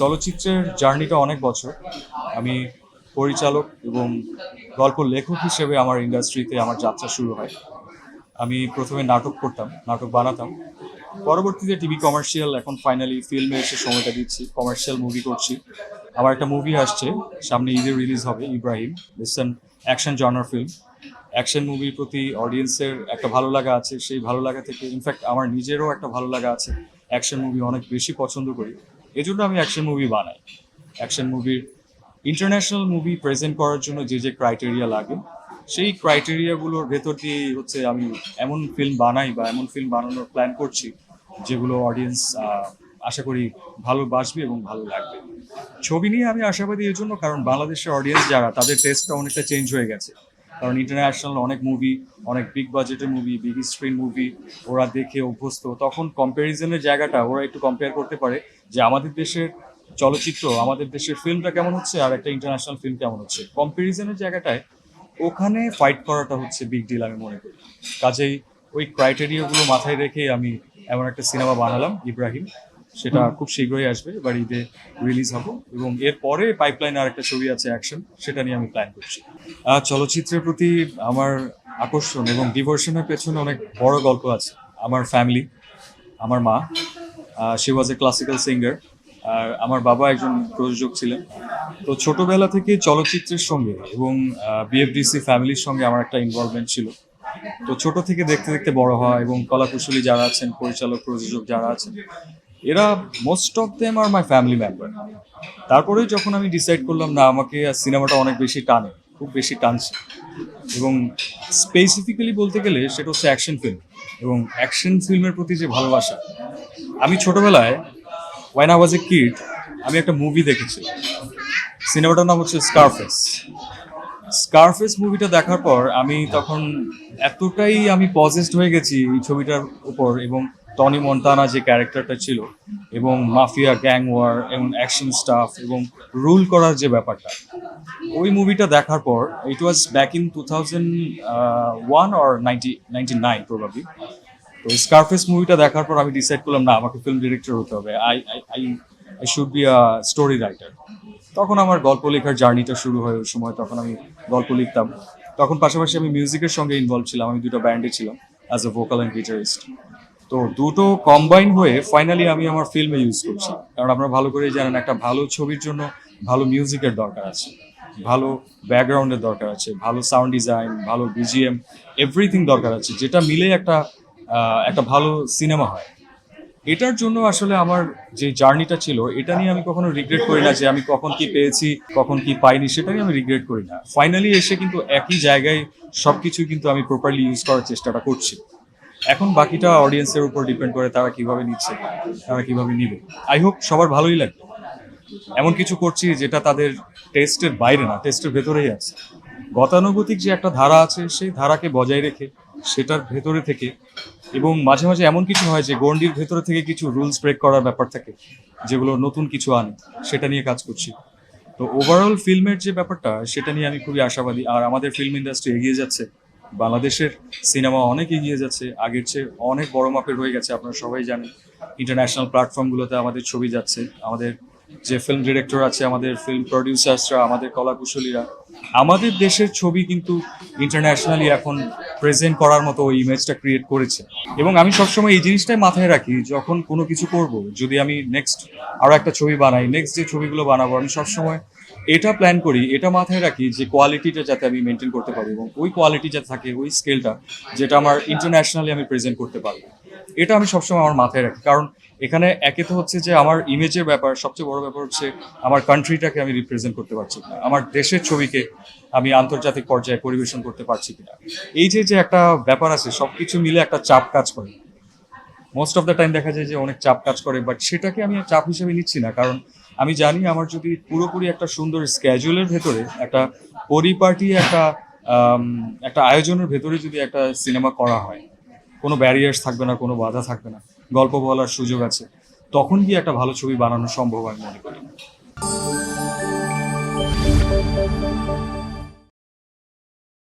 চলচ্চিত্রের জার্নিটা অনেক বছর। আমি পরিচালক এবং গল্প লেখক হিসেবে আমার ইন্ডাস্ট্রিতে আমার যাত্রা শুরু হয়। আমি প্রথমে নাটক করতাম, নাটক বানাতাম। পরবর্তীতে টিভি কমার্শিয়াল, এখন ফাইনালি ফিল্মে এসে সময়টা দিচ্ছি, কমার্শিয়াল মুভি করছি। আমার একটা মুভি আসছে, সামনে ঈদে রিলিজ হবে, ইব্রাহিম লিসন অ্যাকশন জনার ফিল্ম অ্যাকশন মুভির প্রতি অডিয়েন্সের একটা ভালো লাগা আছে, সেই ভালো লাগা থেকে ইনফ্যাক্ট আমার নিজেরও একটা ভালো লাগা আছে। অ্যাকশন মুভি অনেক বেশি পছন্দ করি। এজন্য আমি অ্যাকশন মুভি বানাই। অ্যাকশন মুভির ইন্টারন্যাশনাল মুভি প্রেজেন্ট করার জন্য যে যে ক্রাইটেরিয়া লাগে, সেই ক্রাইটেরিয়াগুলোর ভেতর দিয়ে হচ্ছে আমি এমন ফিল্ম বানাই বা এমন ফিল্ম বানানোর প্ল্যান করছি, যেগুলো অডিয়েন্স আশা করি ভালোবাসবে এবং ভালো লাগবে। ছবি নিয়ে আমি আশাবাদী এর জন্য কারণ বাংলাদেশের অডিয়েন্স যারা, তাদের টেস্টটা অনেকটা চেঞ্জ হয়ে গেছে। কারণ ইন্টারন্যাশনাল অনেক মুভি অনেক বিগ বাজেটের মুভি বিগ স্ক্রিন মুভি ওরা দেখে অভ্যস্ত, তখন কম্প্যারিজনের জায়গাটা ওরা একটু কম্পেয়ার করতে পারে। যে আমাদের দেশের চলচ্চিত্র আমাদের দেশের ফিল্মটা কেমন হচ্ছে আর একটা ইন্টারন্যাশনাল ফিল্ম কেমন হচ্ছে। কম্প্যারিজনের জায়গাটায় ওখানে ফাইট করাটা হচ্ছে বিগ ডিল আমি মনে করি। কাজেই ওই ক্রাইটেরিয়াগুলো মাথায় রেখে আমি এমন একটা সিনেমা বানালাম ইব্রাহিম সেটা খুব শীঘ্রই আসবে এবার ঈদে রিলিজ হবে এবং এরপরে পাইপলাইন আর একটা ছবি আছে অ্যাকশন সেটা নিয়ে আমি প্ল্যান করছি। চলচ্চিত্রের প্রতি আমার আকর্ষণ এবং ডিভোশনের পেছনে অনেক বড় গল্প আছে। আমার ফ্যামিলি আমার মা she was a classical singer আর আমার বাবা একজন প্রযোজক ছিলেন। তো ছোটবেলা থেকে চলচ্চিত্রের সঙ্গে এবং বিএফডিসি ফ্যামিলির সঙ্গে আমার একটা ইনভলভমেন্ট ছিল। তো ছোট থেকে দেখতে দেখতে বড় হওয়া এবং কলাকুশলী যারা আছেন, পরিচালক, প্রযোজক যারা আছেন, এরা most of them are my family member তারপরে যখন আমি ডিসাইড করলাম, না, আমাকে সিনেমাটা অনেক বেশি টানে, খুব বেশি টানছে। এবং স্পেসিফিক্যালি বলতে গেলে সেটা হচ্ছে অ্যাকশন ফিল্ম এবং অ্যাকশন ফিল্মের প্রতি যে ভালোবাসা, আমি ছোটবেলায় ওয়াইন ওয়াজ এ কিট আমি একটা মুভি দেখেছি। সিনেমাটার নাম হচ্ছে স্কারফেস স্কারফেস মুভিটা দেখার পর আমি তখন এতটাই আমি পজেস্ট হয়ে গেছি এই ছবিটার উপর এবং টনি মন্টানা যে ক্যারেক্টারটা ছিল এবং মাফিয়া, গ্যাং ওয়ার, এবং অ্যাকশন স্টাফ, এবং রুল করার যে ব্যাপারটা, ওই মুভিটা দেখার পর it was back in two thousand one or ninety ninety nine তো স্কারফেস মুভিটা দেখার পর আমি ডিসাইড করলাম, না, আমাকে ফিল্ম ডিরেক্টর হতে হবে। I I I should be a story writer তখন আমার গল্প লেখার জার্নিটা শুরু হয় ওই সময়, তখন আমি গল্প লিখতাম। তখন পাশাপাশি আমি মিউজিকের সঙ্গে ইনভলভ ছিলাম, আমি দুটো ব্যান্ডে ছিলাম as a vocal and guitarist তো দুটো কম্বাইন হয়ে ফাইনালি আমি আমার ফিল্মে ইউজ করছি। কারণ আপনারা ভালো করেই জানেন, একটা ভালো ছবির জন্য ভালো মিউজিকের দরকার আছে। ভালো ব্যাকগ্রাউন্ডের দরকার আছে, ভালো সাউন্ড ডিজাইন ভালো বিজিএম এভরিথিং দরকার আছে, যেটা মিলে একটা একটা ভালো সিনেমা হয়। এটার জন্য আসলে আমার যে জার্নিটা ছিল, এটা নিয়ে আমি কখনো রিগ্রেট করি না যে আমি কখন কি পেয়েছি, কখন কি পাইনি সেটা আমি রিগ্রেট করি না। ফাইনালি এসে কিন্তু একই জায়গায় সব সবকিছু কিন্তু আমি প্রপারলি ইউজ করার চেষ্টাটা করছি। এখন বাকিটা অডিয়েন্সের উপর ডিপেন্ড করে তারা কীভাবে নিচ্ছে, তারা কীভাবে নিবে। আই হোপ সবার ভালোই লাগবে। এমন কিছু করছি যেটা তাদের টেস্টের বাইরে না টেস্টের ভেতরেই আছে। গতানুগতিক যে একটা ধারা আছে, সেই ধারাকে বজায় রেখে সেটার ভেতরে থেকে এবং মাঝে মাঝে এমন কিছু হয় যে গন্ডির ভেতরে থেকে কিছু রুলস ব্রেক করার ব্যাপার থাকে, যেগুলো নতুন কিছু আনে, সেটা নিয়ে কাজ করছি। তো ওভারঅল ফিল্মের যে ব্যাপারটা, সেটা নিয়ে আমি খুবই আশাবাদী। আর আমাদের ফিল্ম ইন্ডাস্ট্রি এগিয়ে যাচ্ছে। বাংলাদেশের সিনেমা অনেক এগিয়ে যাচ্ছে, আগের চেয়ে অনেক বড় মাপের হয়ে গেছে, আপনারা সবাই জানেন। ইন্টারন্যাশনাল প্ল্যাটফর্মগুলোতে আমাদের ছবি যাচ্ছে, আমাদের যে ফিল্ম ডিরেক্টর আছে, আমাদের ফিল্ম প্রডিউসার্সরা আমাদের কলাকুশলীরা, আমাদের দেশের ছবি কিন্তু ইন্টারন্যাশনালি এখন প্রেজেন্ট করার মতো ওই ইমেজটা ক্রিয়েট করেছে। এবং আমি সবসময় এই জিনিসটাই মাথায় রাখি, যখন কোনো কিছু করব, যদি আমি নেক্সট আরও একটা ছবি বানাই নেক্সট যে ছবিগুলো বানাবো, আমি সবসময় এটা প্ল্যান করি, এটা মাথায় রাখি যে কোয়ালিটিটা যাতে আমি মেনটেন করতে পারি এবং ওই কোয়ালিটি যাতে থাকে, ওই স্কেলটা যেটা আমার ইন্টারন্যাশনালি আমি প্রেজেন্ট করতে পারব। এটা আমি সবসময় আমার মাথায় রাখি। কারণ এখানে একে তো হচ্ছে যে আমার ইমেজের ব্যাপার, সবচেয়ে বড় ব্যাপার হচ্ছে আমার কান্ট্রিটাকে আমি রিপ্রেজেন্ট করতে পারছি কিনা, আমার দেশের ছবিকে আমি আন্তর্জাতিক পর্যায়ে পরিবেশন করতে পারছি কিনা। এই যে যে একটা ব্যাপার আছে সব কিছু মিলে একটা চাপ কাজ করে। মোস্ট অফ দ্য টাইম দেখা যায় যে অনেক চাপ কাজ করে বাট সেটাকে আমি চাপ হিসেবে নিচ্ছি না। কারণ আমি জানি আমার যদি পুরোপুরি একটা সুন্দর স্ক্যাজুয়ালের ভেতরে, একটা পরিপাটি, একটা একটা আয়োজনের ভেতরে যদি একটা সিনেমা করা হয়, কোনো ব্যারিয়ার্স থাকবে না, কোনো বাধা থাকবে না, গল্প বলার সুযোগ আছে, তখন গিয়ে একটা ভালো ছবি বানানো সম্ভব আমি মনে করি।